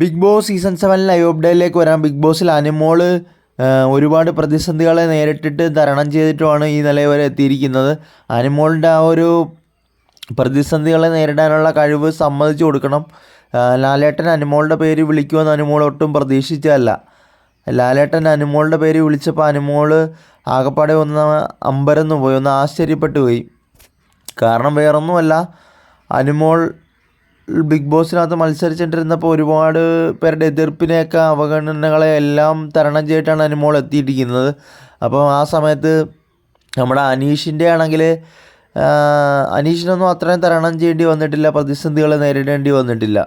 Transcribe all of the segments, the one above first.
Big Boss season seven live അപ്ഡേറ്റിലേക്ക് വരാം. Big ബോസിൽ അനുമോൾ ഒരുപാട് പ്രതിസന്ധികളെ നേരിട്ടിട്ട് തരണം ചെയ്തിട്ടുമാണ് ഈ നില വരെ എത്തിയിരിക്കുന്നത്. അനുമോളിന്റെ ആ ഒരു പ്രതിസന്ധികളെ നേരിടാനുള്ള കഴിവ് സമ്മതിച്ചു കൊടുക്കണം. ലാലേട്ടൻ അനുമോളുടെ പേര് വിളിക്കുമെന്ന് അനുമോൾ ഒട്ടും പ്രതീക്ഷിച്ചതല്ല. ലാലേട്ടൻ അനുമോളുടെ പേര് വിളിച്ചപ്പോൾ അനുമോൾ ആകപ്പാടെ ഒന്ന് അമ്പരന്ന് പോയി ഒന്ന് ആശ്ചര്യപ്പെട്ടു പോയി. കാരണം വേറൊന്നുമല്ല അനുമോൾ ബിഗ് ബോസിനകത്ത് മത്സരിച്ചിട്ടിരുന്നപ്പോൾ ഒരുപാട് പേരുടെ എതിർപ്പിനെയൊക്കെ അവഗണനകളെ എല്ലാം തരണം ചെയ്തിട്ടാണ് അനുമോൾ എത്തിയിരിക്കുന്നത് അപ്പോൾ ആ സമയത്ത് നമ്മുടെ അനീഷിന്റെ ആണെങ്കിൽ അനീഷിനൊന്നും അത്രയും തരണം ചെയ്യേണ്ടി വന്നിട്ടില്ല പ്രതിസന്ധികളെ നേരിടേണ്ടി വന്നിട്ടില്ല.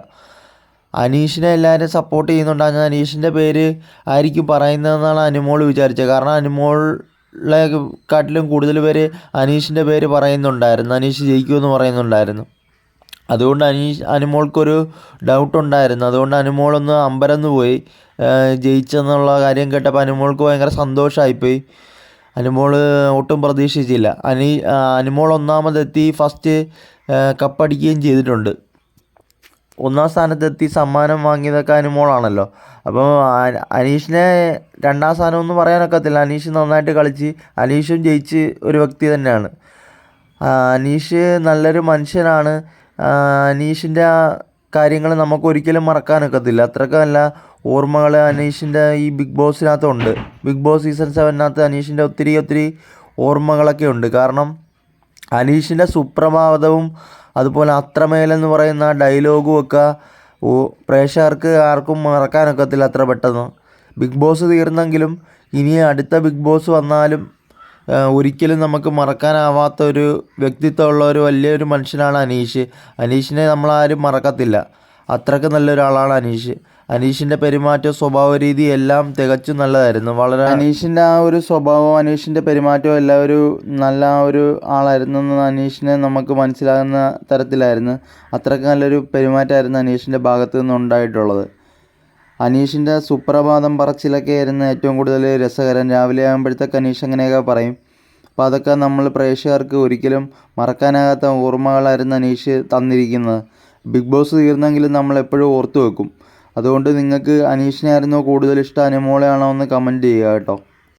അനീഷിനെ എല്ലാവരും സപ്പോർട്ട് ചെയ്യുന്നുണ്ടാകുന്ന അനീഷിന്റെ പേര് ആയിരിക്കും പറയുന്നതെന്നാണ് അനുമോൾ വിചാരിച്ചത്. കാരണം അനുമോളെ കാട്ടിലും കൂടുതൽ പേര് അനീഷിന്റെ പേര് പറയുന്നുണ്ടായിരുന്നു. അനീഷ് ജയിക്കുമെന്ന് പറയുന്നുണ്ടായിരുന്നു. അതുകൊണ്ട് അനീഷ് അനുമോൾക്കൊരു ഡൗട്ട് ഉണ്ടായിരുന്നു. അതുകൊണ്ട് അനുമോളൊന്ന് അമ്പരന്ന് പോയി. ജയിച്ചെന്നുള്ള കാര്യം കേട്ടപ്പോൾ അനുമോൾക്ക് ഭയങ്കര സന്തോഷമായിപ്പോയി അനുമോൾ ഒട്ടും പ്രതീക്ഷിച്ചില്ല. അനി അനുമോൾ ഒന്നാമതെത്തി ഫസ്റ്റ് കപ്പടിക്കുകയും ചെയ്തിട്ടുണ്ട്. ഒന്നാം സ്ഥാനത്തെത്തി സമ്മാനം വാങ്ങിയതൊക്കെ അനുമോളാണല്ലോ. അപ്പോൾ അനീഷിനെ രണ്ടാം സ്ഥാനം ഒന്നും പറയാനൊക്കത്തില്ല. അനീഷ് നന്നായിട്ട് കളിച്ച് അനീഷും ജയിച്ച് ഒരു വ്യക്തി തന്നെയാണ്. അനീഷ് നല്ലൊരു മനുഷ്യനാണ്. ആ, അനീഷിന്റെ കാര്യങ്ങൾ നമുക്ക് ഒരിക്കലും മറക്കാനൊക്കത്തില്ല അത്രയ്ക്ക് നല്ല ഓർമ്മകൾ അനീഷിന്റെ ഈ ബിഗ് ബോസിനകത്തുണ്ട്. ബിഗ് ബോസ് സീസൺ സെവനകത്ത് അനീഷിന്റെ ഒത്തിരി ഒത്തിരി ഓർമ്മകളൊക്കെ ഉണ്ട്. കാരണം അനീഷിന്റെ സുപ്രഭാതവും അതുപോലെ അത്രമേലെന്ന് പറയുന്ന ഡയലോഗും ഒക്കെ പ്രേക്ഷകർക്ക് ആർക്കും മറക്കാനൊക്കത്തില്ല അത്ര പെട്ടെന്ന്. ബിഗ് ബോസ് തീർന്നെങ്കിലും ഇനി അടുത്ത ബിഗ് ബോസ് വന്നാലും ആ, ഒരിക്കലും നമുക്ക് മറക്കാനാവാത്ത ഒരു വ്യക്തിത്വമുള്ള ഒരു വലിയൊരു മനുഷ്യനാണ് അനീഷ്. അനീഷിനെ നമ്മളാരും മറക്കത്തില്ല. അത്രയ്ക്ക് നല്ലൊരാളാണ് അനീഷ്. അനീഷിന്റെ പെരുമാറ്റവും സ്വഭാവ രീതി എല്ലാം തികച്ചും നല്ലതായിരുന്നു. വളരെ അനീഷിന്റെ ആ ഒരു സ്വഭാവവും അനീഷിന്റെ പെരുമാറ്റവും എല്ലാം ഒരു നല്ല ഒരു ആളായിരുന്നു എന്ന് അനീഷിനെ നമുക്ക് മനസ്സിലാകുന്ന തരത്തിലായിരുന്നു. അത്രയ്ക്ക് നല്ലൊരു പെരുമാറ്റമായിരുന്നു അനീഷിന്റെ ഭാഗത്തു നിന്നുണ്ടായിട്ടുള്ളത്. അനീഷിന്റെ സുപ്രഭാതം പറച്ചിലൊക്കെ ആയിരുന്നു ഏറ്റവും കൂടുതൽ രസകരം. രാവിലെ ആകുമ്പോഴത്തേക്ക് അനീഷ് അങ്ങനെയൊക്കെ പറയും. അപ്പോൾ അതൊക്കെ നമ്മൾ പ്രേക്ഷകർക്ക് ഒരിക്കലും മറക്കാനാകാത്ത ഓർമ്മകളായിരുന്നു അനീഷ് തന്നിരിക്കുന്നത്. ബിഗ് ബോസ് തീർന്നെങ്കിലും നമ്മൾ എപ്പോഴും ഓർത്തു വെക്കും. അതുകൊണ്ട് നിങ്ങൾക്ക് അനീഷിനെ ആയിരുന്നോ കൂടുതൽ ഇഷ്ടം. അനുമോളെയാണോ എന്ന് കമന്റ് ചെയ്യുക കേട്ടോ.